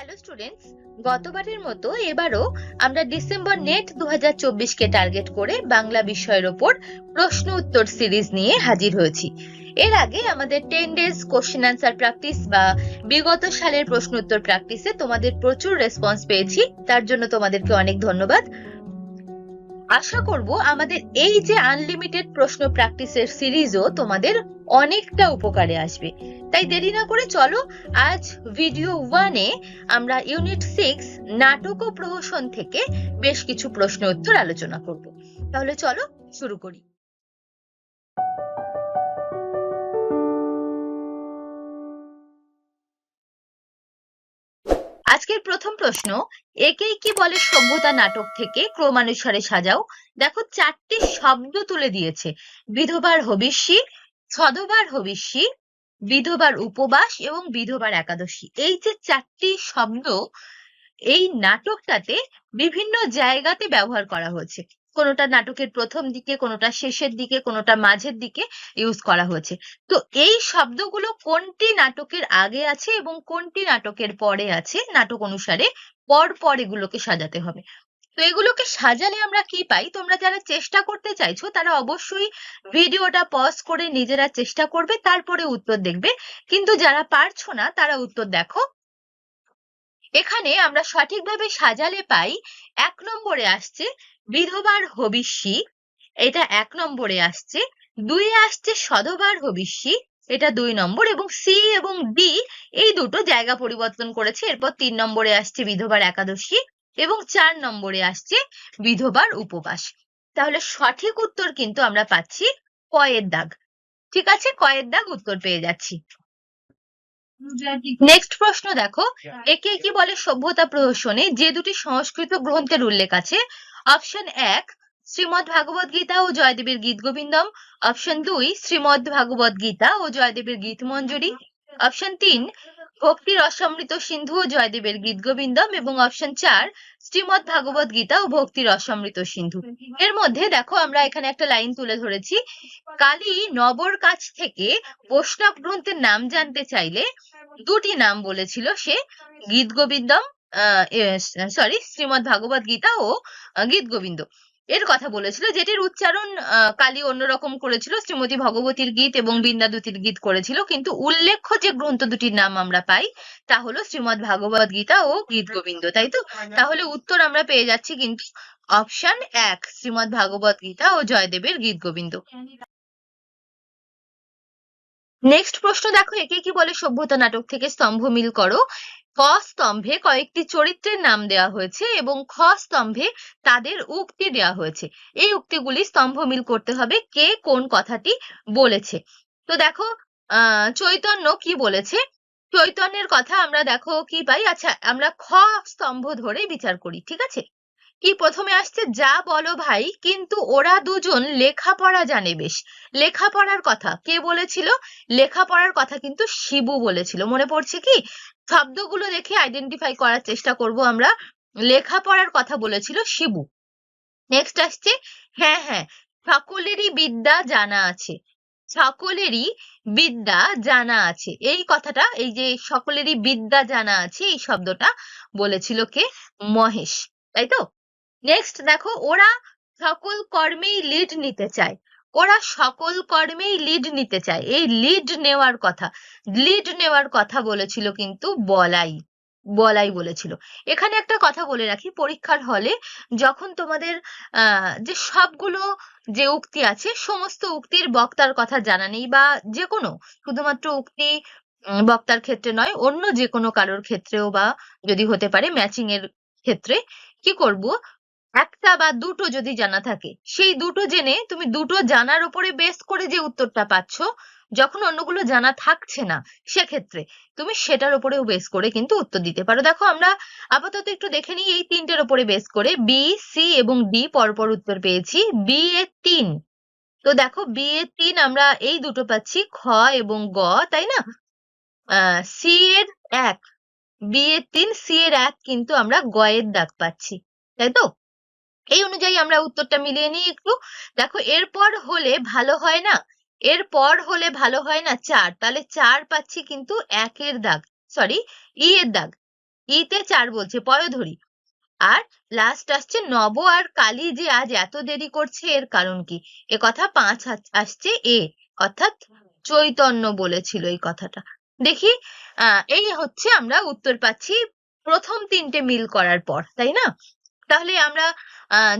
Hello students গতবারের মতো এবারও আমরা ডিসেম্বর নেট দু কে টার্গেট করে বাংলা বিষয়ের ওপর প্রশ্ন উত্তর সিরিজ নিয়ে হাজির হয়েছি। এর আগে আমাদের ten days question answer practice বা বিগত সালের প্রশ্ন উত্তর প্র্যাকটিসে তোমাদের প্রচুর রেসপন্স পেয়েছি। তার জন্য তোমাদেরকে অনেক ধন্যবাদ। আশা করব আমাদের এই যে আনলিমিটেড প্রশ্ন প্র্যাকটিসের সিরিজও তোমাদের অনেকটা উপকারে আসবে। তাই দেরি না করে চলো, আজ ভিডিও ওয়ানে আমরা ইউনিট সিক্স নাটক ও প্রহসন থেকে বেশ কিছু প্রশ্ন উত্তর আলোচনা করব। তাহলে চলো, শুরু করি। আজকের প্রথম প্রশ্ন, একেই কি বলে সভ্যতা নাটক থেকে ক্রমানুসারে সাজাও? দেখো চারটি শব্দ তুলে দিয়েছে, বিধবার হবিষ্যি ছদবার হবিষ্যি বিধবার উপবাস এবং বিধবার একাদশী। এই যে চারটি শব্দ, এই নাটকটাতে বিভিন্ন জায়গাতে ব্যবহার করা হয়েছে। কোনোটা নাটকের প্রথম দিকে, কোনোটা শেষের দিকে, কোনোটা মাঝের দিকে ইউজ করা হয়েছে। তো এই শব্দগুলো কোনটি নাটকের আগে আছে এবং কোনটি নাটকের পরে আছে, নাটক অনুসারে পর পর এগুলোকে সাজাতে হবে। তো এগুলোকে সাজালে আমরা কি পাই? তোমরা যারা চেষ্টা করতে চাইছো, তারা অবশ্যই ভিডিওটা পজ করে নিজেরা চেষ্টা করবে, তারপরে উত্তর দেখবে। কিন্তু যারা পারছ না, তারা উত্তর দেখো। এখানে আমরা সঠিকভাবে সাজালে পাই, এক নম্বরে আসছে বিধবার হবিষ্যি এটা এক নম্বরে আসছে। দুইয়ে আসছে সধবার হবিষ্যি এটা দুই নম্বর এবং সি এবং ডি এই দুটো জায়গা পরিবর্তন করেছে। এরপর তিন নম্বরে আসছে বিধবার একাদশী এবং চার নম্বরে আসছে বিধবার উপবাস। তাহলে সঠিক উত্তর কিন্তু আমরা পাচ্ছি কয়ের দাগ। ঠিক আছে? কয়ের দাগ উত্তর পেয়ে যাচ্ছি। নেক্সট প্রশ্ন দেখো। একে কি বলে সভ্যতা প্রহসনে? যে দুটি সংস্কৃত গ্রন্থের উল্লেখ আছে অপশন এক শ্রীমৎ ভাগবত গীতা ও জয়দেবের গীত গোবিন্দম। অপশন দুই শ্রীমৎ ভাগবত গীতা ও জয়দেবের গীত মঞ্জুরি। অপশন তিন, ভক্তি রসামৃত সিন্ধু ও জয়দেবের গীত গোবিন্দম। এবং অপশন চার শ্রীমৎ ভাগবত গীতা ও ভক্তি রসামৃত সিন্ধু। এর মধ্যে দেখো আমরা এখানে একটা লাইন তুলে ধরেছি। কালী নবর কাছ থেকে বৈষ্ণব গ্রন্থের নাম জানতে চাইলে দুটি নাম বলেছিল সে, গীত গোবিন্দম সরি শ্রীমৎ ভাগবত গীতা ও গীত গোবিন্দ। এর কথা বলেছিল যেটির উচ্চারণ কালী অন্যরকম করেছিল, শ্রীমতী ভগবতীর গীত এবং বৃন্দাদুতির গীত করেছিল, কিন্তু উল্লেখ্য যে গ্রন্থ দুটির নাম আমরা পাই, তা হলো শ্রীমৎ ভাগবত গীতা ও গীত গোবিন্দ, তাই তো? তাহলে উত্তর আমরা পেয়ে যাচ্ছি কিন্তু অপশন এক শ্রীমৎ ভাগবত গীতা ও জয়দেবের গীত গোবিন্দ। নেক্সট প্রশ্ন দেখো, একে কি বলে? সভ্যতা নাটক থেকে স্তম্ভ মিল করো। ক স্তম্ভে কয়েকটি চরিত্রের নাম দেওয়া হয়েছে এবং খ স্তম্ভে তাদের উক্তি দেওয়া হয়েছে। এই উক্তিগুলি স্তম্ভ মিল করতে হবে কে কোন কথাটি বলেছে। তো দেখো চৈতন্য কি বলেছে? চৈতন্যের কথা আমরা দেখো কি পাই? আচ্ছা আমরা খ স্তম্ভ ধরে বিচার করি, ঠিক আছে? কি প্রথমে আসছে, যা বলো ভাই, কিন্তু ওরা দুজন লেখাপড়া জানে বেশ। লেখাপড়ার কথা কে বলেছিল? লেখাপড়ার কথা কিন্তু শিবু বলেছিল। মনে পড়ছে কি? শব্দগুলো দেখে আইডেন্টিফাই করার চেষ্টা করব আমরা। লেখাপড়ার কথা বলেছিল শিবু। নেক্সট আসছে হ্যাঁ হ্যাঁ সকলেরই বিদ্যা জানা আছে। সকলেরই বিদ্যা জানা আছে। এই কথাটা, এই যে সকলেরই বিদ্যা জানা আছে, এই শব্দটা বলেছিল কে? মহেশ। তাই তো? নেক্সট দেখো, ওরা সকল কর্মেই লিড নিতে চায়। ওরা সকল কর্মেই লিড নিতে চায়। এই লিড নেওয়ার কথা লিড নেওয়ার কথা বলেছিল কিন্তু বলাই বলাই বলেছিল। এখানে একটা কথা বলে রাখি, পরীক্ষার হলে যখন তোমাদের যে সবগুলো যে উক্তি আছে, সমস্ত উক্তির বক্তার কথা জানা নেই বা যে কোনো, শুধুমাত্র উক্তি বক্তার ক্ষেত্রে নয়, অন্য যে কোনো কারোর ক্ষেত্রেও বা যদি হতে পারে ম্যাচিং এর ক্ষেত্রে, কি করব? একটা বা দুটো যদি জানা থাকে, সেই দুটো জেনে তুমি দুটো জানার উপরে বেস করে যে উত্তরটা পাচ্ছ, যখন অন্যগুলো জানা থাকছে না, সেক্ষেত্রে তুমি সেটার উপরেও বেস করে কিন্তু উত্তর দিতে পারো। দেখো, আমরা আপাতত একটু দেখে নিই, এই তিনটের উপরে বেস করে বি সি এবং ডি পরপর উত্তর পেয়েছি। বি এ তিন। তো দেখো বি এর তিন আমরা এই দুটো পাচ্ছি, খ এবং গ, তাই না? সি এর এক। বি এর তিন সি এর এক কিন্তু আমরা গ এর দাগ পাচ্ছি, তাই তো? এই অনুযায়ী আমরা উত্তরটা মিলিয়ে নিই একটু। দেখো, এরপর হলে ভালো হয় না? এরপর হলে ভালো হয় না চার? তাহলে চার পাচ্ছি কিন্তু একের দাগ সরি ই এর দাগ। ইতে চার বলছে, পয়োধরি। আর লাস্ট আসছে নব, আর কালী যে আজ এত দেরি করছে, এর কারণ কি? এ কথা পাঁচ আস- আসছে এ, অর্থাৎ চৈতন্য বলেছিল এই কথাটা। দেখি এই হচ্ছে আমরা উত্তর পাচ্ছি প্রথম তিনটে মিল করার পর, তাই না? তাহলে আমরা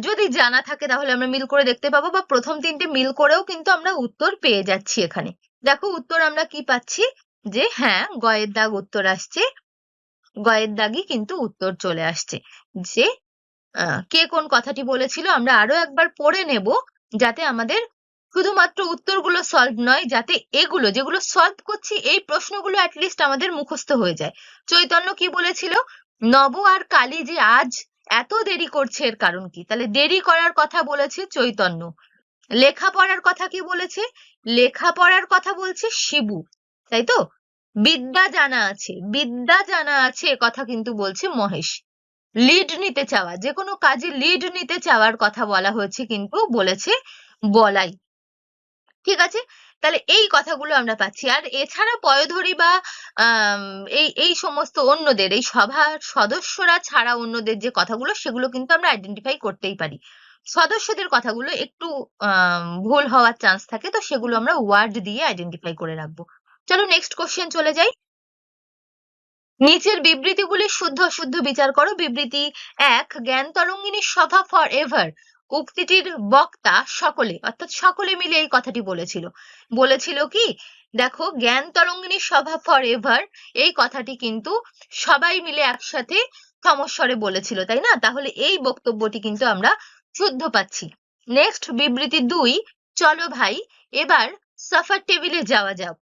যদি জানা থাকে তাহলে আমরা মিল করে দেখতে পাবো বা প্রথম তিনটে মিল করেও কিন্তু আমরা উত্তর পেয়ে যাচ্ছি এখানে। দেখো উত্তর আমরা কি পাচ্ছি? যে হ্যাঁ গয়ের দাগ উত্তর আসছে, গয়ের দাগই কিন্তু উত্তর চলে আসছে। যে কে কোন কথাটি বলেছিল আমরা আরও একবার পড়ে নেব যাতে আমাদের শুধুমাত্র উত্তরগুলো সলভ নয়, যাতে এগুলো, যেগুলো সলভ করছি এই প্রশ্নগুলো অ্যাটলিস্ট আমাদের মুখস্থ হয়ে যায়। চৈতন্য কি বলেছিল? নব আর কালী যে আজ এত দেরি করছে এর কারণ কি? তাহলে দেরি করার কথা বলেছে চৈতন্য। লেখাপড়ার কথা কি বলেছে? লেখাপড়ার কথা বলছে শিবু, তাই তো? বিদ্যা জানা আছে, বিদ্যা জানা আছে কথা কিন্তু বলছে মহেশ। লিড নিতে চাওয়া, যে কোনো কাজে লিড নিতে চাওয়ার কথা বলা হয়েছে কিন্তু বলেছে বলাই। ঠিক আছে? তাহলে এই কথাগুলো আমরা পাচ্ছি। আর এছাড়া পয়োধরি বা এই এই সমস্ত অন্যদের, এই সভার সদস্যরা ছাড়া অন্যদের যে কথাগুলো, সেগুলো কিন্তু আমরা আইডেন্টিফাই করতেই পারি। সদস্যদের কথাগুলো একটু ভুল হওয়ার চান্স থাকে, তো সেগুলো আমরা ওয়ার্ড দিয়ে আইডেন্টিফাই করে রাখব। চলো নেক্সট কোশ্চেন চলে যাই। নিচের বিবৃতিগুলি শুদ্ধ অশুদ্ধ বিচার করো। বিবৃতি এক, জ্ঞান তরঙ্গিনী সভা ফর এভার উক্তিটির বক্তা সকলে, অর্থাৎ সকলে মিলে এই কথাটি বলেছিল। বলেছিল কি, দেখো, জ্ঞান তরঙ্গিনী সভা ফর এভার এই কথাটি কিন্তু সবাই মিলে একসাথে সমস্বরে বলেছিল, তাই না? তাহলে এই বক্তব্যটি কিন্তু আমরা শুদ্ধ পাচ্ছি। নেক্সট বিবৃতি দুই, চলো ভাই, এবার সাফার টেবিলে যাওয়া যাক।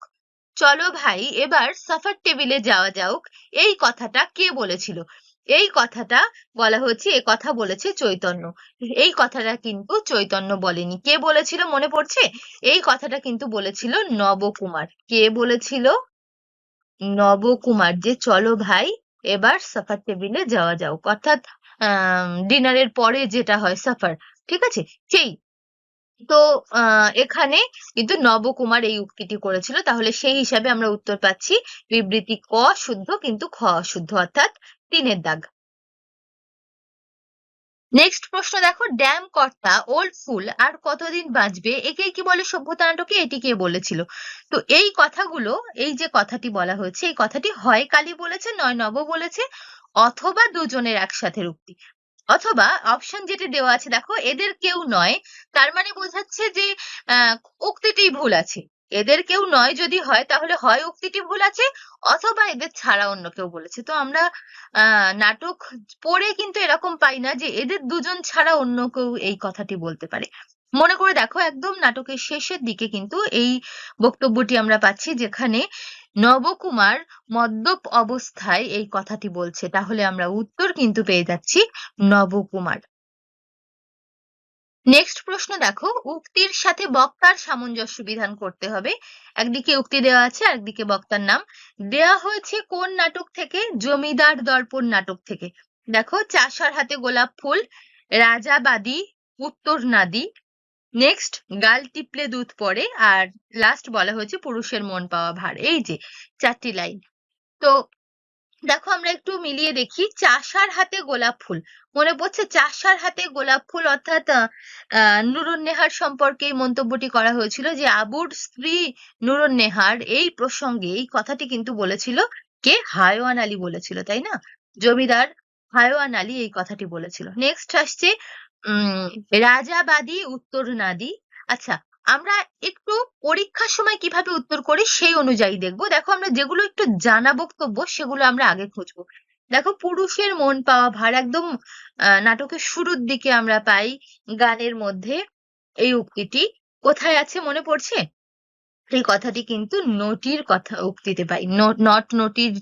চলো ভাই, এবার সাফার টেবিলে যাওয়া যাক। এই কথাটা কে বলেছিল? এই কথাটা বলা হচ্ছে এ কথা বলেছে চৈতন্য। এই কথাটা কিন্তু চৈতন্য বলেনি। কে বলেছিল মনে পড়ছে? এই কথাটা কিন্তু বলেছিল নবকুমার। কে বলেছিল? নবকুমার যে চলো ভাই, এবার সাফার টেবিলে যাওয়া যাও। অর্থাৎ ডিনারের পরে যেটা হয় সাফার ঠিক আছে? সেই। তো এখানে কিন্তু নবকুমার এই উক্তিটি করেছিল। তাহলে সেই হিসাবে আমরা উত্তর পাচ্ছি, বিবৃতি ক শুদ্ধ কিন্তু খ অশুদ্ধ। অর্থাৎ তিনের দাগ। নেক্সট প্রশ্ন দেখো ড্যাম কর্তা ওল্ড ফুল আর কতদিন বাঁচবে? একে কি বলে সভ্যতা নাটকে? এটি কে বলেছিল? তো এই কথাগুলো, এই যে কথাটি বলা হয়েছে, এই কথাটি হয় কালী বলেছে, নয় নব বলেছে, অথবা দুজনের একসাথে উক্তি অথবা অপশন যেটি দেওয়া আছে, দেখো, এদের কেউ নয়, তার মানে বোঝাচ্ছে যে, আহ, উক্তিটি ভুল আছে। এদের কেউ নয় যদি হয়, তাহলে হয় উক্তিটি ভুল আছে, অথবা এদের ছাড়া অন্য কেউ বলেছে। তো আমরা নাটক পড়ে কিন্তু এরকম পাই না যে এদের দুজন ছাড়া অন্য কেউ এই কথাটি বলতে পারে। মনে করে দেখো, একদম নাটকের শেষের দিকে কিন্তু এই বক্তব্যটি আমরা পাচ্ছি, যেখানে নবকুমার মদ্যপ অবস্থায় এই কথাটি বলছে। তাহলে আমরা উত্তর কিন্তু পেয়ে যাচ্ছি নবকুমার। নেক্সট প্রশ্ন দেখো, উক্তির সাথে বক্তার সামঞ্জস্য বিধান করতে হবে। একদিকে উক্তি দেওয়া আছে, আরেকদিকে বক্তার নাম। দেওয়া হয়েছে কোন নাটক থেকে? জমিদার দর্পণ নাটক থেকে। দেখো, চাষার হাতে গোলাপ ফুল রাজাবাদী উত্তর নাদি। নেক্সট গাল টিপলে দুধ পড়ে, আর লাস্ট বলা হয়েছে পুরুষের মন পাওয়া ভার। এই যে, চারটি লাইন তো দেখো আমরা একটু মিলিয়ে দেখি। চাষার হাতে গোলাপ ফুল। মনে পড়ছে চাষার হাতে গোলাপ ফুল অর্থাৎ আহ, নুরুন্নেহার সম্পর্কে মন্তব্যটি করা হয়েছিল যে আবুর স্ত্রী নুরুন্নেহার এই প্রসঙ্গে এই কথাটি কিন্তু বলেছিল কে? হায়ওয়ান আলী বলেছিল তাই না? জমিদার হায়ওয়ান আলী এই কথাটি বলেছিল। নেক্সট আসছে উম রাজাবাদী উত্তর নাদি আচ্ছা আমরা একটু পরীক্ষার সময় কীভাবে উত্তর করি সেই অনুযায়ী দেখব। দেখো আমরা যেগুলো একটু জানা বক্তব্য সেগুলো আমরা আগে খুঁজবো। দেখো পুরুষের মন পাওয়া ভার একদম নাটকের শুরুর দিকে আমরা পাই গানের মধ্যে এই উক্তিটি। কোথায় আছে মনে পড়ছে? এই কথাটি কিন্তু নটির কথা, উক্তিতে পাই। নট নটির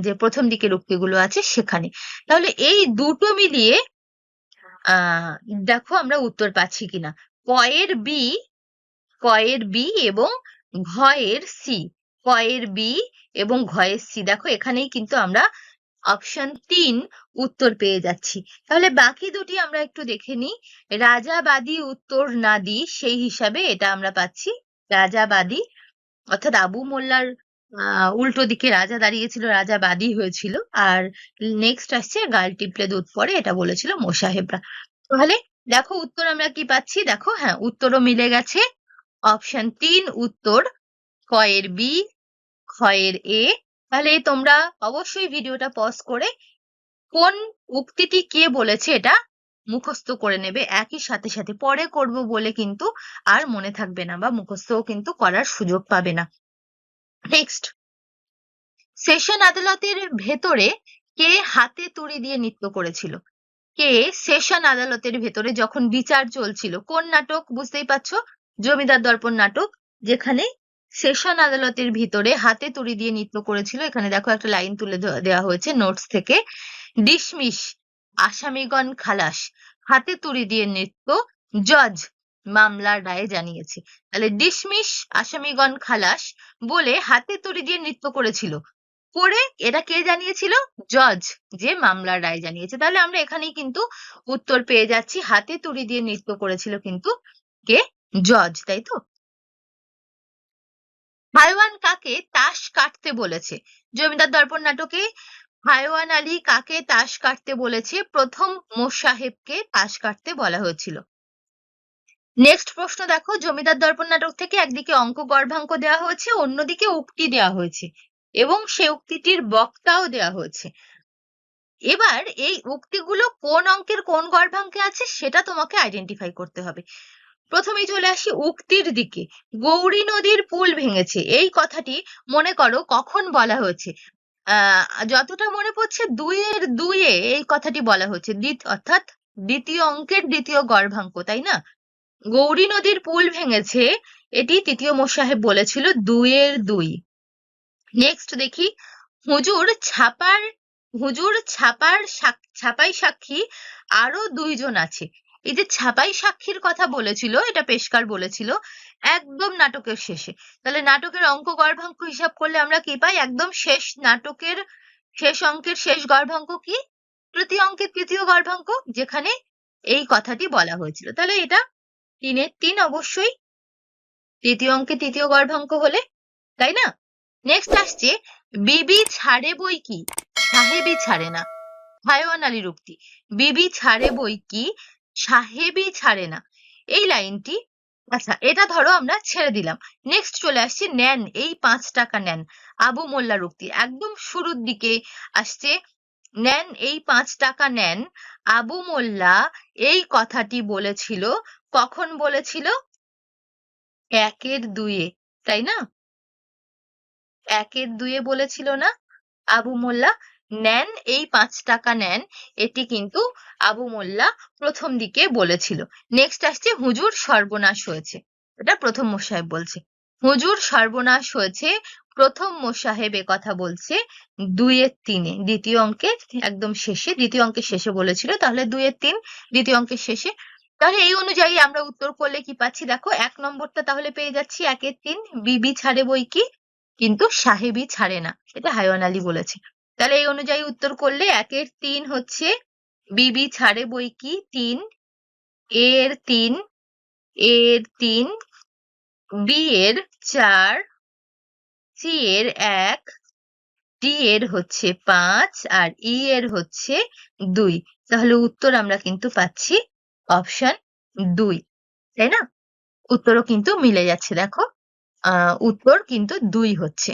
যে প্রথম দিকের উক্তিগুলো আছে সেখানে। তাহলে এই দুটো মিলিয়ে দেখো আমরা উত্তর পাচ্ছি কিনা। কয়ের বি কয়ের বি এবং ঘয়ের সি। কয়ের বি এবং ঘয়ের সি। দেখো, এখানেই কিন্তু আমরা অপশন তিন উত্তর পেয়ে যাচ্ছি। তাহলে বাকি দুটি আমরা একটু দেখে নিই। রাজাবাদী উত্তর না নাদি, সেই হিসাবে এটা আমরা পাচ্ছি। রাজাবাদী অর্থাৎ আবু মোল্লার উল্টো দিকে রাজা দাঁড়িয়েছিল, রাজা, বাদী হয়েছিল। আর নেক্সট আসছে গাল টিপলে দুধ পরে, এটা বলেছিল মোসাহেবরা। তাহলে দেখো, উত্তর আমরা কি পাচ্ছি? দেখো হ্যাঁ উত্তরও মিলে গেছে। অপশন তিন উত্তর কয়ের বি, ক্ষয়ের এ। তাহলে তোমরা অবশ্যই ভিডিওটা পজ করে কোন উক্তিটি কে বলেছে এটা মুখস্থ করে নেবে। একই সাথে সাথে পরে করব বলে কিন্তু আর মনে থাকবে না বা মুখস্থও কিন্তু করার সুযোগ পাবে না। নেক্সট সেশন আদালতের ভেতরে কে হাতে তুড়ি দিয়ে নৃত্য করেছিল? কে সেশন আদালতের ভেতরে যখন বিচার চলছিল? কোন নাটক? বুঝতেই পারছ? জমিদার দর্পণ নাটক, যেখানে সেশন আদালতের ভিতরে হাতে তুড়ি দিয়ে নৃত্য করেছিল। এখানে দেখো একটা লাইন তুলে দেওয়া- হয়েছে নোটস থেকে। ডিসমিস আসামিগণ খালাস, হাতে তুড়ি দিয়ে নৃত্য জজ মামলার রায়ে জানিয়েছে। তাহলে ডিসমিস আসামিগণ খালাস বলে হাতে তুড়ি দিয়ে নৃত্য করেছিল। করে এটা কে জানিয়েছিল? জজ যে মামলার রায় জানিয়েছে। তাহলে আমরা এখানেই কিন্তু উত্তর পেয়ে যাচ্ছি। হাতে তুড়ি দিয়ে নৃত্য করেছিল কিন্তু কে? জজ, তাই তো? হাইওয়ান কাকে তাস কাটতে বলেছে? জমিদার দর্পণ নাটকে হাইওয়ান আলী কাকে তাস কাটতে বলেছে? প্রথম মোসাহেবকে তাস কাটতে বলা হয়েছিল। নেক্সট প্রশ্ন দেখো, জমিদার দর্পণ নাটক থেকে একদিকে অঙ্ক গর্ভাঙ্ক দেওয়া হয়েছে, অন্যদিকে উক্তি দেওয়া হয়েছে এবং সে উক্তিটির বক্তাও দেওয়া হয়েছে। এবার এই উক্তিগুলো কোন অঙ্কের কোন গর্ভাঙ্কে আছে সেটা তোমাকে আইডেন্টিফাই করতে হবে। প্রথমেই চলে আসি উক্তির দিকে। গৌরী নদীর পুল ভেঙেছে। এই কথাটি মনে করো কখন বলা হয়েছে? যতটা মনে পড়ছে দুইয়ের দুইয়ে এই কথাটি বলা হয়েছে। অর্থাৎ দ্বিতীয় অঙ্কের দ্বিতীয় গর্ভাঙ্ক, তাই না? গৌরী নদীর পুল ভেঙেছে, এটি তৃতীয় মোসাহেব বলেছিল দুইয়ের দুই। নেক্সট দেখি, হুজুর ছাপার হুজুর ছাপার ছাপাই সাক্ষী আরও দুইজন আছে। এই যে ছাপাই সাক্ষীর কথা বলেছিল, এটা পেশকার বলেছিল, একদম নাটকের শেষে। তাহলে নাটকের অঙ্ক গর্ভাঙ্ক হিসাব করলে আমরা কি পাই? একদম শেষ নাটকের, শেষ অঙ্কের শেষ গর্ভাঙ্ক কি? তৃতীয় অঙ্কের তৃতীয় গর্ভাঙ্ক, যেখানে এই কথাটি বলা হয়েছিল। তাহলে এটা তিনের তিন অবশ্যই তৃতীয় অঙ্কে তৃতীয় গর্ভাঙ্ক হলে, তাই না? নেক্সট আসছে, বিবি ছাড়ে বই কি? সাহেবই ছাড়ে না। হায়ওয়ান আলীর উক্তি বিবি ছাড়ে বই কি? সাহেবই ছাড়ে না। এই লাইনটি আচ্ছা এটা ধরো আমরা ছেড়ে দিলাম। নেক্সট চলে আসছে, নেন, এই পাঁচ টাকা নেন। আবু মোল্লার উক্তি একদম শুরুর দিকে আসছে, নেন, এই পাঁচ টাকা নেন। আবু মোল্লা এই কথাটি বলেছিল, কখন বলেছিল? একের দুইয়ে, তাই না? একের দুইয়ে বলেছিল না আবু মোল্লা? নেন, এই পাঁচ টাকা নেন, এটি কিন্তু আবু মোল্লা প্রথম দিকে বলেছিল। নেক্সট আসছে, হুজুর সর্বনাশ হয়েছে। এটা প্রথম মোসাহেব বলছে। হুজুর সর্বনাশ হয়েছে, প্রথম মোসাহেব কথা বলছে দুইয়ের তিনে। দ্বিতীয় অঙ্কে একদম শেষে, দ্বিতীয় অঙ্কের শেষে বলেছিল, তাহলে দুইয়ের তিন, দ্বিতীয় অঙ্কের শেষে। তাহলে এই অনুযায়ী আমরা উত্তর করলে কি পাচ্ছি? দেখো, এক নম্বরটা তাহলে পেয়ে যাচ্ছি একের তিন, বিবি ছাড়ে বই কি? কিন্তু সাহেবই ছাড়ে না, এটা হায়ওয়ান আলী বলেছে। তাহলে এই অনুযায়ী উত্তর করলে একের তিন হচ্ছে বিবি ছাড়ে বই কি? তিন। এর তিন। এর তিন। বি এর চার। সি এর এক। ডি এর হচ্ছে পাঁচ আর ই এর হচ্ছে দুই। তাহলে উত্তর আমরা কিন্তু পাচ্ছি অপশন দুই। তাই না? উত্তরও কিন্তু মিলে যাচ্ছে, দেখো। উত্তর কিন্তু দুই হচ্ছে।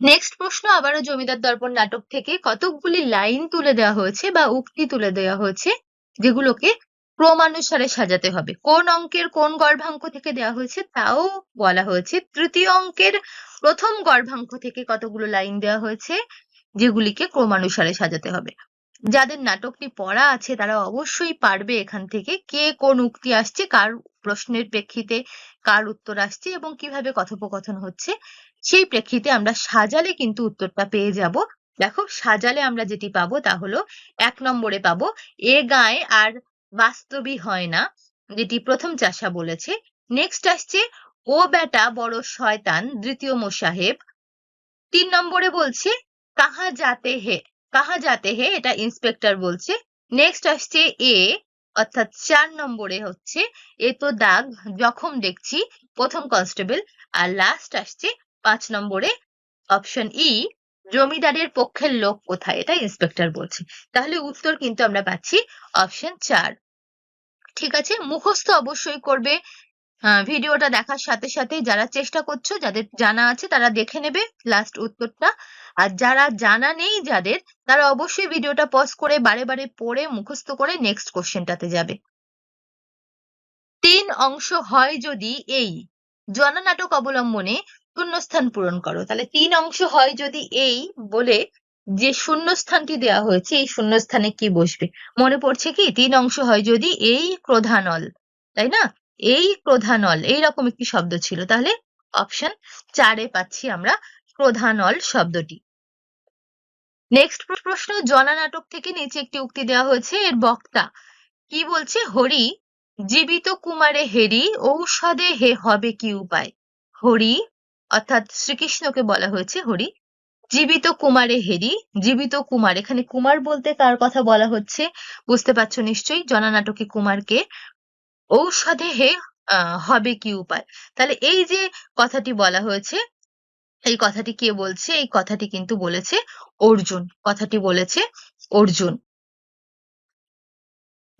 নেক্সট প্রশ্ন, আবারও জমিদার দর্পণ নাটক থেকে কতকগুলি লাইন তুলে দেওয়া হয়েছে বা উক্তি তুলে দেওয়া হয়েছে, যেগুলোকে ক্রমানুসারে সাজাতে হবে? কোন অঙ্কের কোন গর্ভাঙ্ক থেকে দেওয়া হয়েছে তাও বলা হয়েছে। তৃতীয় অঙ্কের প্রথম গর্ভাঙ্ক থেকে কতগুলো লাইন দেওয়া হয়েছে, যেগুলিকে ক্রমানুসারে সাজাতে হবে? যাদের নাটকটি পড়া আছে, তারা অবশ্যই পারবে এখান থেকে কে কোন উক্তি আসছে, কার প্রশ্নের প্রেক্ষিতে কার উত্তর আসছে এবং কীভাবে কথোপকথন হচ্ছে, সেই প্রেক্ষিতে আমরা সাজালে কিন্তু উত্তরটা পেয়ে যাব। দেখো, সাজালে আমরা যেটি পাবো তা হলো, এক নম্বরে পাবো, এ গায়ে আর বাস্তবই হয় না, যেটি প্রথম চাষা বলেছে। নেক্সট আসছে, ও বেটা বড় শয়তান, দ্বিতীয় মোসাহেব তিন নম্বরে বলছে কাহা যাতে হে কাহা যাতে হে, এটা ইন্সপেক্টর বলছে। নেক্সট আসছে এ অর্থাৎ চার নম্বরে হচ্ছে এ তো দাগ, জখম দেখছি, প্রথম কনস্টেবল আর লাস্ট আসছে পাঁচ নম্বরে অপশন ই জমিদারের পক্ষের লোক কোথায়, এটা ইন্সপেক্টর বলছে। তাহলে উত্তর কিন্তু আমরা পাচ্ছি অপশন চার। ঠিক আছে, মুখস্থ অবশ্যই করবে ভিডিওটা দেখার সাথে সাথে যারা চেষ্টা করছ, যাদের জানা আছে তারা দেখে নেবে লাস্ট উত্তরটা। আর যারা জানা নেই যাদের, তারা অবশ্যই ভিডিওটা পজ করে বারে বারে পড়ে মুখস্থ করে নেক্সট কোশ্চেনটাতে যাবে। তিন অংশ হয় যদি এই, জননাটক অবলম্বনে শূন্যস্থান পূরণ করো। তাহলে তিন অংশ হয় যদি এই বলে যে শূন্যস্থানটি দেওয়া হয়েছে, এই শূন্যস্থানে কি বসবে? মনে পড়ছে কি? তিন অংশ হয় যদি এই ক্রোধানল, তাই না? এই ক্রোধানল এইরকম একটি শব্দ ছিল। তাহলে অপশন চারে পাচ্ছি আমরা ক্রোধানল শব্দটি। নেক্সট প্রশ্ন, জনা নাটক থেকে নিচে একটি উক্তি দেওয়া হয়েছে, এর বক্তা কি বলছে? হরি, জীবিত কুমারে হেরি, ঔষধে হে হবে কি উপায়? হরি, অর্থাৎ শ্রীকৃষ্ণকে বলা হয়েছে হরি, জীবিত কুমারে হেরি, জীবিত কুমার। এখানে কুমার বলতে কার কথা বলা হচ্ছে? বুঝতে পারছ নিশ্চয়ই? জনা নাটকে কুমারকে ঔষধে হে হবে কি উপায়? তাহলে এই যে কথাটি বলা হয়েছে, এই কথাটি কে বলছে? এই কথাটি কিন্তু বলেছে অর্জুন। কথাটি বলেছে অর্জুন।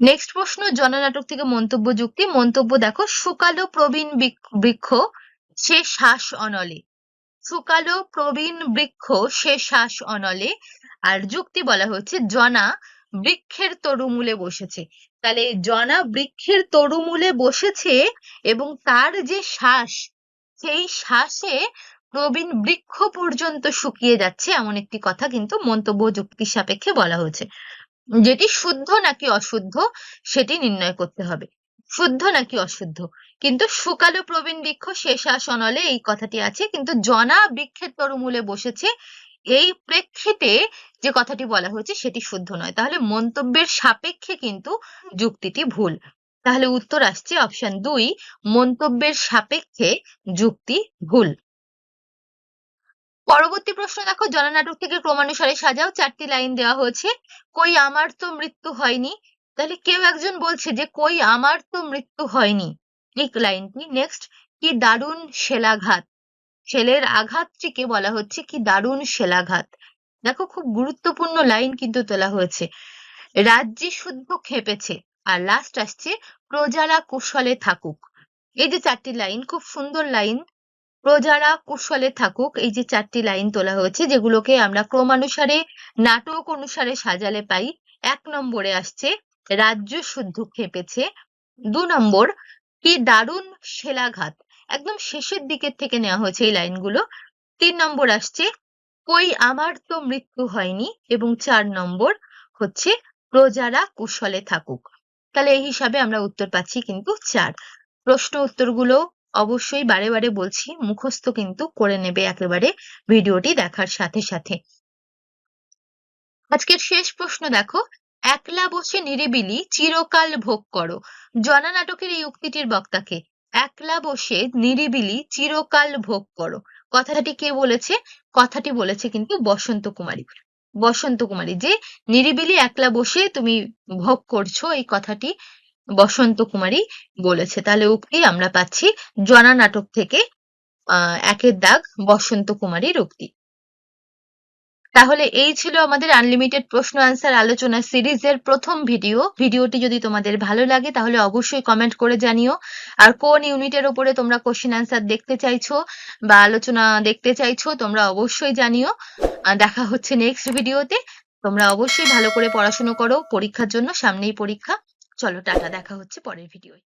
নেক্সট প্রশ্ন, জননাটক থেকে মন্তব্য যুক্তি। মন্তব্য দেখো শুকালো প্রবীণ বৃক- বৃক্ষ, সে শ্বাস অনলে। শুকালো প্রবীণ বৃক্ষ, সে শ্বাস অনলে। আর যুক্তি বলা হচ্ছে জনা বৃক্ষের তরুমূলে বসেছে। তাহলে জনা বৃক্ষের তরুমূলে বসেছে এবং তার যে শ্বাস, সেই শ্বাসে প্রবীণ বৃক্ষ পর্যন্ত শুকিয়ে যাচ্ছে এমন একটি কথা কিন্তু মন্তব্য যুক্তির সাপেক্ষে বলা হয়েছে। যেটি শুদ্ধ নাকি অশুদ্ধ সেটি নির্ণয় করতে হবে। শুদ্ধ নাকি অশুদ্ধ? কিন্তু শুকালো প্রবীণ বৃক্ষ শেষ আসনলে এই কথাটি আছে, কিন্তু জনা বৃক্ষের তরুমূলে বসেছে এই প্রেক্ষিতে যে কথাটি বলা হয়েছে সেটি শুদ্ধ নয়। তাহলে মন্তব্যের সাপেক্ষে কিন্তু যুক্তিটি ভুল। তাহলে উত্তর আসছে অপশন দুই, মন্তব্যের সাপেক্ষে যুক্তি ভুল। পরবর্তী প্রশ্ন দেখো জননাটক থেকে ক্রমানুসারে সাজাও, চারটি লাইন দেওয়া হয়েছে, কই আমার তো মৃত্যু হয়নি? তাহলে কেউ একজন বলছে যে, কই আমার তো মৃত্যু হয়নি। ঠিক লাইনটি, নেক্সট, কি দারুণ শেলাঘাত। ছেলের আঘাতটিকে বলা হচ্ছে কি দারুণ শেলাঘাত। দেখো খুব গুরুত্বপূর্ণ লাইন কিন্তু তোলা হয়েছে। রাজ্যে শুদ্ধ খেপেছে আর লাস্ট আসছে, প্রজারা কুশলে থাকুক। এই যে চারটি লাইন, খুব সুন্দর লাইন। প্রজারা কুশলে থাকুক, এই যে চারটি লাইন তোলা হয়েছে, যেগুলোকে আমরা ক্রমানুসারে, নাটক অনুসারে সাজালে পাই। এক নম্বরে আসছে, রাজ্য শুদ্ধ খেপেছে দু নম্বর, কি দারুণ শেলাঘাত। একদম শেষের দিকের থেকে নেওয়া হয়েছে এই লাইনগুলো। তিন নম্বর আসছে, কই আমার তো মৃত্যু হয়নি এবং চার নম্বর হচ্ছে, প্রজারা কুশলে থাকুক। তাহলে এই হিসাবে আমরা উত্তর পাচ্ছি কিন্তু চার। প্রশ্ন উত্তরগুলো অবশ্যই বারে বারে বলছি, মুখস্থ কিন্তু করে নেবে একেবারে ভিডিওটি দেখার সাথে সাথে। আজকের শেষ প্রশ্ন দেখো, একলা বসে নিরিবিলি চিরকাল ভোগ করো। জনা নাটকের এই উক্তিটির বক্তাকে একলা বসে নিরিবিলি চিরকাল ভোগ করো। কথাটি কে বলেছে? কথাটি বলেছে কিন্তু বসন্ত কুমারী। বসন্ত কুমারী, যে নিরিবিলি একলা বসে তুমি ভোগ করছ, এই কথাটি বসন্ত কুমারী বলেছে। তাহলে উক্তি আমরা পাচ্ছি জনা নাটক থেকে, আহ, একের দাগ বসন্ত কুমারীর উক্তি। তাহলে এই ছিল আমাদের আনলিমিটেড প্রশ্ন আনসার আলোচনা সিরিজের প্রথম ভিডিও ভিডিওটি যদি তোমাদের ভালো লাগে, তাহলে অবশ্যই কমেন্ট করে জানিও। আর কোন ইউনিটের উপরে তোমরা কোশ্চেন আনসার দেখতে চাইছো বা আলোচনা দেখতে চাইছো, তোমরা অবশ্যই জানিও। দেখা হচ্ছে নেক্সট ভিডিওতে তোমরা অবশ্যই ভালো করে পড়াশোনা করো, পরীক্ষার জন্য সামনেই পরীক্ষা। চলো, টাটা, দেখা হচ্ছে পরের ভিডিওয়